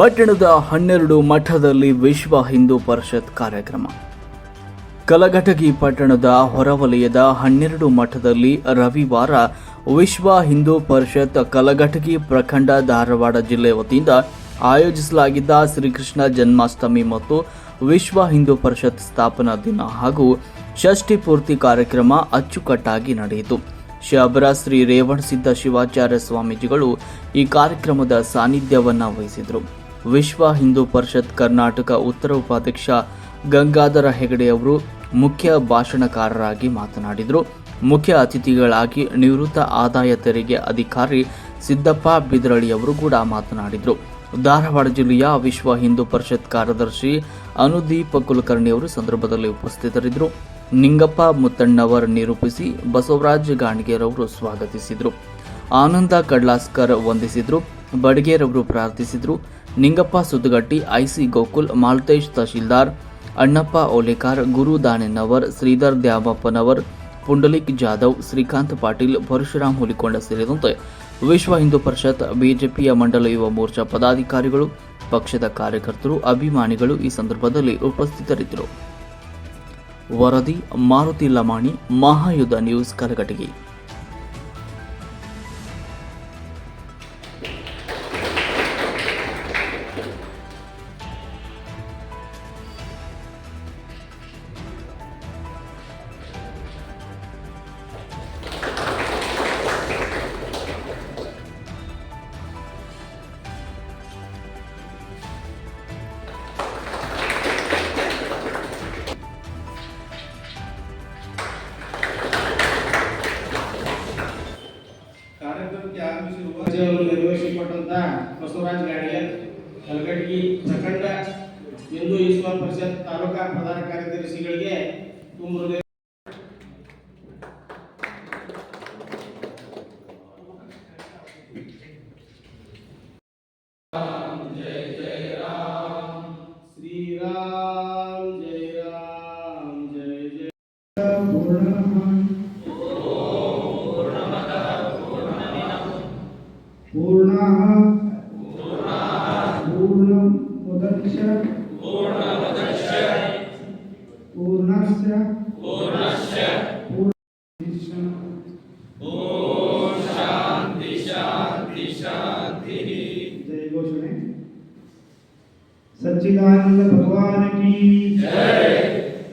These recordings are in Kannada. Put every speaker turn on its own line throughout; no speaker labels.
ಪಟ್ಟಣದ ಹನ್ನೆರಡು ಮಠದಲ್ಲಿ ವಿಶ್ವ ಹಿಂದೂ ಪರಿಷತ್ ಕಾರ್ಯಕ್ರಮ. ಕಲಘಟಗಿ ಪಟ್ಟಣದ ಹೊರವಲಯದ ಹನ್ನೆರಡು ಮಠದಲ್ಲಿ ರವಿವಾರ ವಿಶ್ವ ಹಿಂದೂ ಪರಿಷತ್ ಕಲಘಟಗಿ ಪ್ರಖಂಡ ಧಾರವಾಡ ಜಿಲ್ಲೆ ವತಿಯಿಂದ ಆಯೋಜಿಸಲಾಗಿದ್ದ ಶ್ರೀಕೃಷ್ಣ ಜನ್ಮಾಷ್ಟಮಿ ಮತ್ತು ವಿಶ್ವ ಹಿಂದೂ ಪರಿಷತ್ ಸ್ಥಾಪನಾ ದಿನ ಹಾಗೂ ಷಷ್ಠಿ ಪೂರ್ತಿ ಕಾರ್ಯಕ್ರಮ ಅಚ್ಚುಕಟ್ಟಾಗಿ ನಡೆಯಿತು. ಶಬರ, ಶ್ರೀ ರೇವಣಸಿದ್ದ ಶಿವಾಚಾರ್ಯ ಸ್ವಾಮೀಜಿಗಳು ಈ ಕಾರ್ಯಕ್ರಮದ ಸಾನ್ನಿಧ್ಯವನ್ನು ವಹಿಸಿದರು. ವಿಶ್ವ ಹಿಂದೂ ಪರಿಷತ್ ಕರ್ನಾಟಕ ಉತ್ತರ ಉಪಾಧ್ಯಕ್ಷ ಗಂಗಾಧರ ಹೆಗಡೆ ಅವರು ಮುಖ್ಯ ಭಾಷಣಕಾರರಾಗಿ ಮಾತನಾಡಿದರು. ಮುಖ್ಯ ಅತಿಥಿಗಳಾಗಿ ನಿವೃತ್ತ ಆದಾಯ ತೆರಿಗೆ ಅಧಿಕಾರಿ ಸಿದ್ದಪ್ಪ ಬಿದ್ರಳಿಯವರು ಕೂಡ ಮಾತನಾಡಿದರು. ಧಾರವಾಡ ಜಿಲ್ಲೆಯ ವಿಶ್ವ ಹಿಂದೂ ಪರಿಷತ್ ಕಾರ್ಯದರ್ಶಿ ಅನುದೀಪ್ ಕುಲಕರ್ಣಿ ಅವರು ಸಂದರ್ಭದಲ್ಲಿ ಉಪಸ್ಥಿತರಿದ್ದರು. ನಿಂಗಪ್ಪ ಮುತ್ತಣ್ಣವರ್ ನಿರೂಪಿಸಿ ಬಸವರಾಜ್ ಗಾಣಿಗೇರವರು ಸ್ವಾಗತಿಸಿದರು. ಆನಂದ ಕಡ್ಲಾಸ್ಕರ್ ವಂದಿಸಿದರು. ಬಡಗೇರವರು ಪ್ರಾರ್ಥಿಸಿದ್ರು. ನಿಂಗಪ್ಪ ಸುದ್ಗಟ್ಟಿ ಐಸಿ ಗೋಕುಲ್, ಮಾಲ್ತೇಶ್ ತಹಶೀಲ್ದಾರ್, ಅಣ್ಣಪ್ಪ ಓಲೇಕಾರ್, ಗುರು ದಾನೆನ್ನವರ್ ಶ್ರೀಧರ್ ದ್ಯಾಮಪ್ಪನವರ್, ಪುಂಡಲಿಕ್ ಜಾಧವ್, ಶ್ರೀಕಾಂತ್ ಪಾಟೀಲ್, ಪರಶುರಾಮ್ ಹುಲಿಕೊಂಡ ಸೇರಿದಂತೆ ವಿಶ್ವ ಹಿಂದೂ ಪರಿಷತ್, ಬಿಜೆಪಿಯ ಮಂಡಲ ಯುವ ಮೋರ್ಚಾ ಪದಾಧಿಕಾರಿಗಳು, ಪಕ್ಷದ ಕಾರ್ಯಕರ್ತರು, ಅಭಿಮಾನಿಗಳು ಈ ಸಂದರ್ಭದಲ್ಲಿ ಉಪಸ್ಥಿತರಿದ್ದರು. ವರದಿ, ಮಾರುತಿ ಲಮಾಣಿ, ಮಹಾಯುದ್ಧ ನ್ಯೂಸ್ ಕಲಘಟಗಿ.
ಪರಿಷತ್ ತಾಲೂಕಾ ಪ್ರಧಾನ ಕಾರ್ಯದರ್ಶಿಗಳಿಗೆ ತುಂಬ ಹೃದಯ ಶ್ರೀರಾಮ್ ಜಯ ರಾಮ್ ಜಯ ಜಯ
पूर्णाः पूर्णमुदच्य सच्चिदानंद भगवान की जय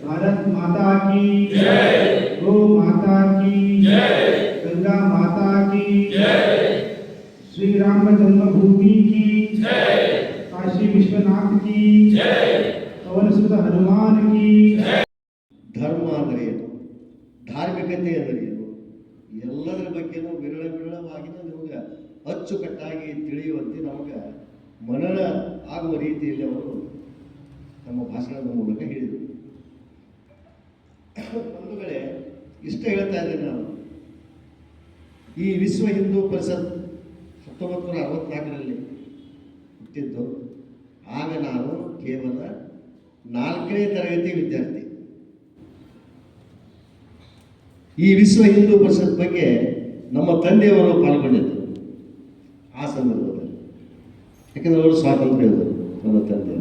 भारत माता की जय गो माता की जय गंगा माता की श्री राम जन्मभूमि की जय काशी विश्वनाथ की जय पवन सुत हनुमान की
ಧರ್ಮ ಅಂದರೆ ಏನು ಧಾರ್ಮಿಕತೆ ಅಂದರೆ ಏನು ಎಲ್ಲದರ ಬಗ್ಗೆನೂ ವಿರಳ ವಿರಳವಾಗಿ ನಿಮಗೆ ಅಚ್ಚುಕಟ್ಟಾಗಿ ತಿಳಿಯುವಂತೆ ನಮಗೆ ಮನನ ಆಗುವ ರೀತಿಯಲ್ಲಿ ಅವರು ನಮ್ಮ ಭಾಷಣದ ಮೂಲಕ ಹೇಳಿದರು. ಬಂಧುಗಳೇ, ಇಷ್ಟ ಹೇಳ್ತಾ ಇದ್ದೇನೆ ನಾನು. ಈ ವಿಶ್ವ ಹಿಂದೂ ಪರಿಷತ್ ಹತ್ತೊಂಬತ್ತು ನೂರ ಅರವತ್ನಾಲ್ಕರಲ್ಲಿ ಹುಟ್ಟಿದ್ದು. ಆಗ ನಾನು ಕೇವಲ ನಾಲ್ಕನೇ ತರಗತಿ ವಿದ್ಯಾರ್ಥಿ. ಈ ವಿಶ್ವ ಹಿಂದೂ ಪರಿಷತ್ ಬಗ್ಗೆ ನಮ್ಮ ತಂದೆಯವರು ಪಾಲ್ಗೊಂಡಿದ್ದರು. ಆ ಸಂದರ್ಭದಲ್ಲಿ. ಯಾಕಂದ್ರೆ ಅವರು ಸ್ವಾತಂತ್ರ್ಯ ಇದ್ದರು ನನ್ನ ತಂದೆ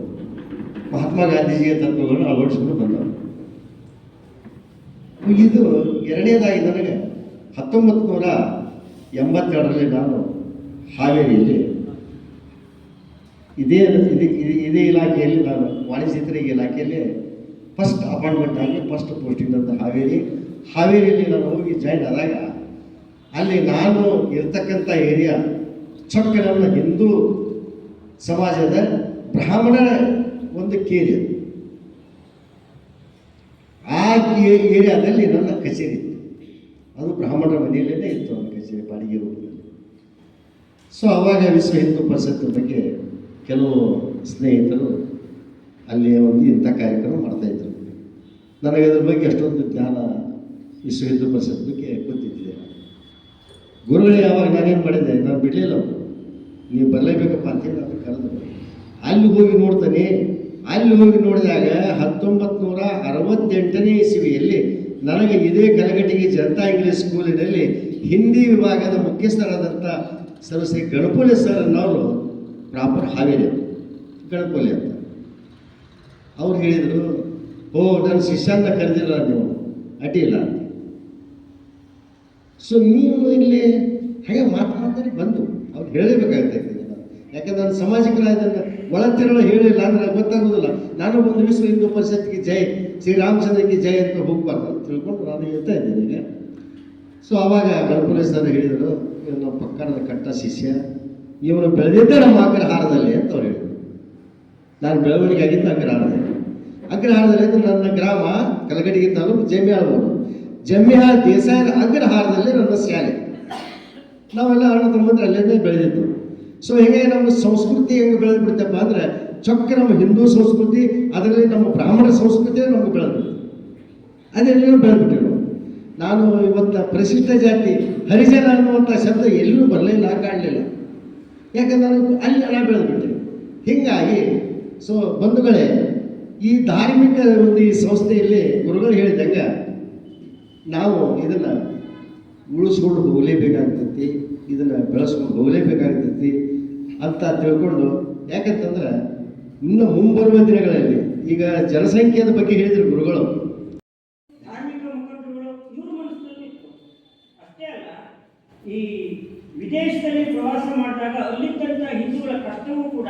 ಮಹಾತ್ಮ ಗಾಂಧೀಜಿಯ ತತ್ವಗಳನ್ನು ಅಳವಡಿಸಿಕೊಂಡು ಬಂದವರು. ಇದು ಎರಡನೇದಾಗಿ ನನಗೆ ಹತ್ತೊಂಬತ್ತು ನೂರ ಎಂಬತ್ತೆರಡರಲ್ಲಿ ನಾನು ಹಾವೇರಿಯಲ್ಲಿ ಇದೇ ಇದೇ ಇದೇ ಇಲಾಖೆಯಲ್ಲಿ ನಾನು ವಾಣಿಜ್ಯ ತೆರಿಗೆ ಇಲಾಖೆಯಲ್ಲಿ ಫಸ್ಟ್ ಅಪಾಯಿಂಟ್ಮೆಂಟ್ ಆಗಿ ಫಸ್ಟ್ ಪೋಸ್ಟಿಂಗ್ ಅಂತ ಹಾವೇರಿ. ಹಾವೇರಿಯಲ್ಲಿ ನಾನು ಹೋಗಿ ಜಾಯಿನ್ ಆದಾಗ ಅಲ್ಲಿ ನಾನು ಇರ್ತಕ್ಕಂಥ ಏರಿಯಾ ಚೊಕ್ಕ ನನ್ನ ಹಿಂದೂ ಸಮಾಜದ ಬ್ರಾಹ್ಮಣರ ಒಂದು ಕೇರಿ. ಆ ಏರಿಯಾದಲ್ಲಿ ನನ್ನ ಕಚೇರಿ ಇತ್ತು. ಅದು ಬ್ರಾಹ್ಮಣರ ಮನೆಯಲ್ಲೇ ಇತ್ತು ನನ್ನ ಕಚೇರಿ, ಬಾಡಿಗೆ ರೂಪದಲ್ಲಿ ಸೊ ಅವಾಗ ವಿಶ್ವ ಹಿಂದೂ ಪರಿಷತ್ ಬಗ್ಗೆ ಕೆಲವು ಸ್ನೇಹಿತರು ಅಲ್ಲಿ ಒಂದು ಇಂಥ ಕಾರ್ಯಕ್ರಮ ಮಾಡ್ತಾಯಿದ್ರು ನನಗೆ ಅದ್ರ ಬಗ್ಗೆ ಅಷ್ಟೊಂದು ಜ್ಞಾನ ವಿಶ್ವ ಹಿಂದೂ ಪರಿಷತ್ ಬಗ್ಗೆ ಗೊತ್ತಿದ್ದಿದೆ. ಗುರುಗಳೇ, ಅವಾಗ ನಾನೇನು ಮಾಡಿದೆ? ನಾನು ಬಿಡಲಿಲ್ಲ ನೀವು ಬರಲೇಬೇಕಪ್ಪ ಅಂತೇಳಿ ನಾನು ಕರೆದು ಅಲ್ಲಿ ಹೋಗಿ ನೋಡ್ತಾನೆ, ಅಲ್ಲಿ ಹೋಗಿ ನೋಡಿದಾಗ ಹತ್ತೊಂಬತ್ತು ನೂರ ಅರವತ್ತೆಂಟನೇ ಇಸವಿಯಲ್ಲಿ ನನಗೆ ಇದೇ ಕಲಗಟ್ಟಿಗೆ ಜನತಾ ಇಂಗ್ಲೀಷ್ ಸ್ಕೂಲಿನಲ್ಲಿ ಹಿಂದಿ ವಿಭಾಗದ ಮುಖ್ಯಸ್ಥರಾದಂಥ ಶ್ರೀ ಗಣಪುಲಿ ಸರ್ ಅನ್ನೋರು ಪ್ರಾಪರ್ ಹಾವೇರಿ ಗಣಪೊಲೆ ಅಂತ. ಅವ್ರು ಹೇಳಿದರು, ಓ, ನನ್ನ ಶಿಷ್ಯನ ಕರೆದಿಲ್ಲ ನೀವು ಅಂತ. ಸೊ ನೀವು ಇಲ್ಲಿ ಹಾಗೆ ಮಾತನಾಡ್ತಾರೆ ಬಂದು. ಅವ್ರು ಹೇಳಲೇಬೇಕಾಗುತ್ತೆ ಯಾಕಂದ್ರೆ ನಾನು ಸಾಮಾಜಿಕರಾದಂತ ಒಳತಿರಲು ಹೇಳಿಲ್ಲ ಅಂದ್ರೆ ಗೊತ್ತಾಗೋದಿಲ್ಲ ನಾನು ಒಂದು ವಿಶ್ವ ಹಿಂದೂ ಪರಿಷತ್ಗೆ ಜೈ ಶ್ರೀರಾಮಚಂದ್ರಕ್ಕೆ ಜೈ ಅಂತ ಹೋಗ್ಬಾರ್ದು ತಿಳ್ಕೊಂಡು ನಾನು ಹೇಳ್ತಾ ಇದ್ದೇನೆ ಈಗ. ಸೊ ಅವಾಗ ಗಣಪುರೇಶ್ ಸರ್ ಹೇಳಿದರು ನಮ್ಮ ಪಕ್ಕದ ಕಟ್ಟ ಶಿಷ್ಯ ಇವನು ಬೆಳೆದಿದ್ದೇ ನಮ್ಮ ಅಗ್ರಹಾರದಲ್ಲಿ ಅಂತ ಅವ್ರು ಹೇಳಿದರು. ನಾನು ಬೆಳವಣಿಗೆ ಆಗಿದ್ದು ಅಗ್ರಹಾರದಲ್ಲಿ. ಅಗ್ರಹಾರದಲ್ಲಿ ಅಂದ್ರೆ ನನ್ನ ಗ್ರಾಮ ಕಲಗಡಿಗೆ ತಾಲೂಕು ಜಮ್ಯಾಳ ಜಮ್ಮಿ ಜಮ್ಯಾಳ ದೇಸಾಯರ ಅಗ್ರಹಾರದಲ್ಲಿ ನನ್ನ ಶಾಲೆ. ನಾವೆಲ್ಲ ಅಣ್ಣ ತಮ್ಮಂದ್ರೆ ಅಲ್ಲೇ ಬೆಳೆದಿದ್ದು. ಸೊ ಹೇಗೆ ನಮ್ಮ ಸಂಸ್ಕೃತಿ ಹೆಂಗೆ ಬೆಳೆದು ಬಿಡ್ತಪ್ಪ ಅಂದ್ರೆ ಚೊಕ್ಕ ನಮ್ಮ ಹಿಂದೂ ಸಂಸ್ಕೃತಿ, ಅದರಲ್ಲಿ ನಮ್ಮ ಬ್ರಾಹ್ಮಣ ಸಂಸ್ಕೃತಿ ನಮಗೆ ಬೆಳೆದು ಅದೆಲ್ಲೂ ಬೆಳೆದ್ಬಿಟ್ಟಿರು ನಾನು ಇವತ್ತು ಪ್ರಸಿದ್ಧ ಜಾತಿ ಹರಿಜನ ಅನ್ನುವಂಥ ಶಬ್ದ ಎಲ್ಲೂ ಬರಲಿಲ್ಲ ಕಾಣಲಿಲ್ಲ. ಯಾಕಂದ್ರೆ ನಾನು ಅಲ್ಲಿ ನಾನು ಬೆಳೆದ್ಬಿಟ್ಟೆ. ಹೀಗಾಗಿ ಸೊ ಬಂಧುಗಳೇ, ಈ ಧಾರ್ಮಿಕ ಒಂದು ಈ ಸಂಸ್ಥೆಯಲ್ಲಿ ಗುರುಗಳು ಹೇಳಿದಂಗೆ ನಾವು ಇದನ್ನು ಉಳಿಸ್ಕೊಂಡು ಹೋಗಲೇಬೇಕಾಗ್ತೈತಿ, ಇದನ್ನು ಬೆಳೆಸ್ಕೊಂಡು ಹೋಗಲೇಬೇಕಾಗ್ತೈತಿ ಅಂತ ತಿಳ್ಕೊಂಡು, ಯಾಕಂತಂದ್ರೆ ಇನ್ನು ಮುಂಬರುವ ದಿನಗಳಲ್ಲಿ ಈಗ ಜನಸಂಖ್ಯೆಯ ಬಗ್ಗೆ ಹೇಳಿದ್ರು ಗುರುಗಳು.
ಧಾರ್ಮಿಕ ಅಷ್ಟೇ ಈ ವಿದೇಶದಲ್ಲಿ ಪ್ರವಾಸ ಮಾಡಿದಾಗ ಅಲ್ಲಿದ್ದಂಥ ಹಿಂದೂಗಳ ಕಷ್ಟವೂ ಕೂಡ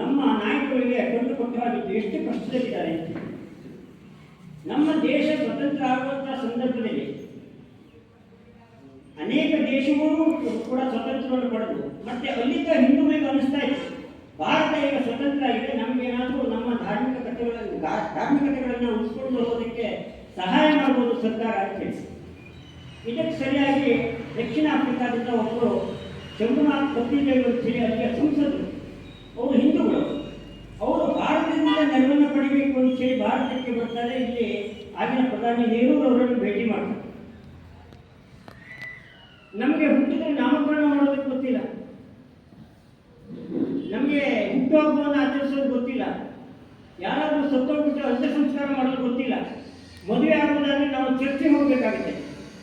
ನಮ್ಮ ನಾಯಕರಿಗೆ ಕಂಡುಕೊಟ್ಟು ಹಾಗಿತ್ತು ಎಷ್ಟು ಕಷ್ಟದಲ್ಲಿದ್ದಾರೆ ನಮ್ಮ ದೇಶ ಸ್ವತಂತ್ರ ಆಗುವಂಥ ಸಂದರ್ಭದಲ್ಲಿ ದೇಶಗಳು ಕೂಡ ಸ್ವತಂತ್ರವನ್ನು ಪಡೆದು, ಮತ್ತೆ ಅಲ್ಲಿಂದ ಹಿಂದೂ ಬೇಕು ಅನಿಸ್ತಾ ಇತ್ತು ಭಾರತ ಈಗ ಸ್ವತಂತ್ರ ಆಗಿದೆ. ನಮಗೇನಾದರೂ ನಮ್ಮ ಧಾರ್ಮಿಕ ಕಥೆಗಳನ್ನು ಧಾರ್ಮಿಕತೆಗಳನ್ನು ಉಳಿಸ್ಕೊಂಡು ಹೋಗೋದಕ್ಕೆ ಸಹಾಯ ಮಾಡಬಹುದು ಸರ್ಕಾರ ಅಂತ ಹೇಳಿ. ಇದಕ್ಕೆ ಸರಿಯಾಗಿ ದಕ್ಷಿಣ ಆಫ್ರಿಕಾದಿಂದ ಒಬ್ಬರು ಚಂದ್ರನಾಥ್ ಪತ್ರಿಕೆಗಳು ಅಲ್ಲಿಯ ಸಂಸದರು ಅವರು ಹಿಂದೂಗಳು ಅವರು ಭಾರತದಿಂದ ನೆರವನ್ನು ಪಡಿಬೇಕು ಅಂತ ಹೇಳಿ ಭಾರತಕ್ಕೆ ಬರ್ತಾರೆ ಇಲ್ಲಿ ಆಗಿನ ಪ್ರಧಾನಿ ನೆಹರು ಅವರನ್ನು ಭೇಟಿ ಮಾಡ್ತಾರೆ ನಮಗೆ ಹುಟ್ಟಿದ್ರೆ ನಾಮಕರಣ ಮಾಡೋದಕ್ಕೆ ಗೊತ್ತಿಲ್ಲ ನಮಗೆ ಹುಟ್ಟುಹಬ್ಬವನ್ನು ಆಚರಿಸೋದು ಗೊತ್ತಿಲ್ಲ ಯಾರಾದರೂ ಸತ್ತೋಗ್ಬಿಟ್ಟು ಅಂತ್ಯ ಸಂಸ್ಕಾರ ಮಾಡೋದು ಗೊತ್ತಿಲ್ಲ. ಮದುವೆ ಆಗುವುದಾದ್ರೆ ನಾವು ಚರ್ಚೆ ಹೋಗಬೇಕಾಗುತ್ತೆ.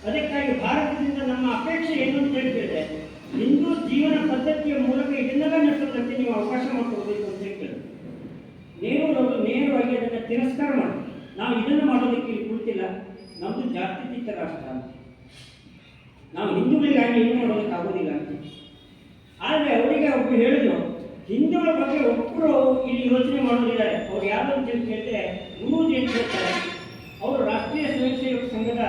ಅದಕ್ಕಾಗಿ ಭಾರತದಿಂದ ನಮ್ಮ ಅಪೇಕ್ಷೆ ಏನು ಅಂತ ಹೇಳ್ತಿದ್ರೆ, ಹಿಂದೂ ಜೀವನ ಪದ್ಧತಿಯ ಮೂಲಕ ಇದನ್ನೆಲ್ಲ ನಡೆಸೋದಕ್ಕೆ ನೀವು ಅವಕಾಶ ಮಾಡಿಕೊಡ್ಬೇಕು ಅಂತ ಹೇಳ್ತಾರೆ ನೇರವಾಗಿ ನೇರವಾಗಿ ಅದನ್ನು ತಿರಸ್ಕಾರ ಮಾಡಿ ನಾವು ಇದನ್ನು ಮಾಡೋದಕ್ಕೆ ಇಲ್ಲಿ ಕುಳಿತಿಲ್ಲ. ನಮ್ಮದು ಜಾತ್ಯತೀತ ರಾಷ್ಟ್ರ ಅಂತ. ನಾವು ಹಿಂದೂಗಳಿಗಾಗಿ ಏನು ಮಾಡೋದಕ್ಕೆ ಆಗೋದಿಲ್ಲ ಅಂತ. ಆದರೆ ಅವರಿಗೆ ಒಬ್ಬರು ಹೇಳಿದ್ರು ಹಿಂದೂಗಳ ಬಗ್ಗೆ ಒಬ್ಬರು ಇಲ್ಲಿ ಯೋಚನೆ ಮಾಡೋದಿದ್ದಾರೆ ಅವ್ರು ಯಾರು ಅಂತ ನೂರು ಜೇಟ್ ಹೇಳ್ತಾರೆ. ಅವರು ರಾಷ್ಟ್ರೀಯ ಸ್ವಯಂ ಸೇವಕ ಸಂಘದ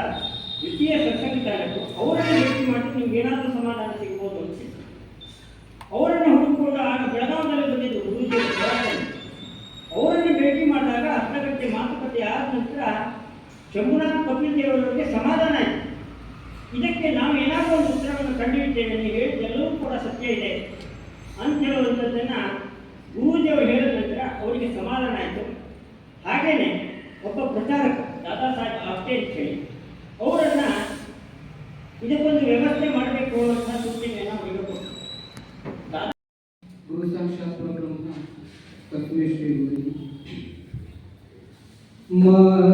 ದ್ವಿತೀಯ ಸತ್ಸಂಗಿತಾರರು ಅವರನ್ನು ಭೇಟಿ ಮಾಡಿ ನಿಮ್ಗೆ ಏನಾದರೂ ಸಮಾಧಾನ ಸಿಗ್ಬೋದು ಅಂತ ಅವರನ್ನು ಹುಡುಕೊಂಡು ಆಗ ಬೆಳಗಾವಿನಲ್ಲಿ ಬಂದಿದ್ದು ಗುರೂಜಿ. ಅವರನ್ನು ಭೇಟಿ ಮಾಡಿದಾಗ ಅರ್ಧ ಗಂಟೆ ಮಾತುಕತೆ ಆದ ನಂತರ ಶಂಭುನಾಥ್ ಪತ್ನಿ ದೇವರವರಿಗೆ ಸಮಾಧಾನ ಆಯಿತು. ಇದಕ್ಕೆ ನಾವು ಏನಾದರೂ ಒಂದು ಉತ್ತರವನ್ನು ಕಂಡುಹಿಡಿತೇವೆ ನೀವು ಇದೆ ಅಂತ ಗುರುಜಿಯವರು ಹೇಳಿದ ನಂತರ ಅವರಿಗೆ ಸಮಾಧಾನ ಆಯಿತು. ಹಾಗೇನೆ ಒಬ್ಬ ಪ್ರಚಾರಕ, ದಾದಾ ಸಾಹೇಬ್ ಆಪ್ಟೆ ಅಂತ ಹೇಳಿ, ಅವರನ್ನು ಇದಕ್ಕೊಂದು ವ್ಯವಸ್ಥೆ ಮಾಡಬೇಕು ಅನ್ನೋ ಸೂಚನೆಯನ್ನು ಅವರಿಗೆ ಕೊಟ್ಟರು
ಗುರು ಸಾಕ್ಷಾತ್ ಪರಬ್ರಹ್ಮ ತತ್ವೇಶ್ವರಿ ಮಾತಾ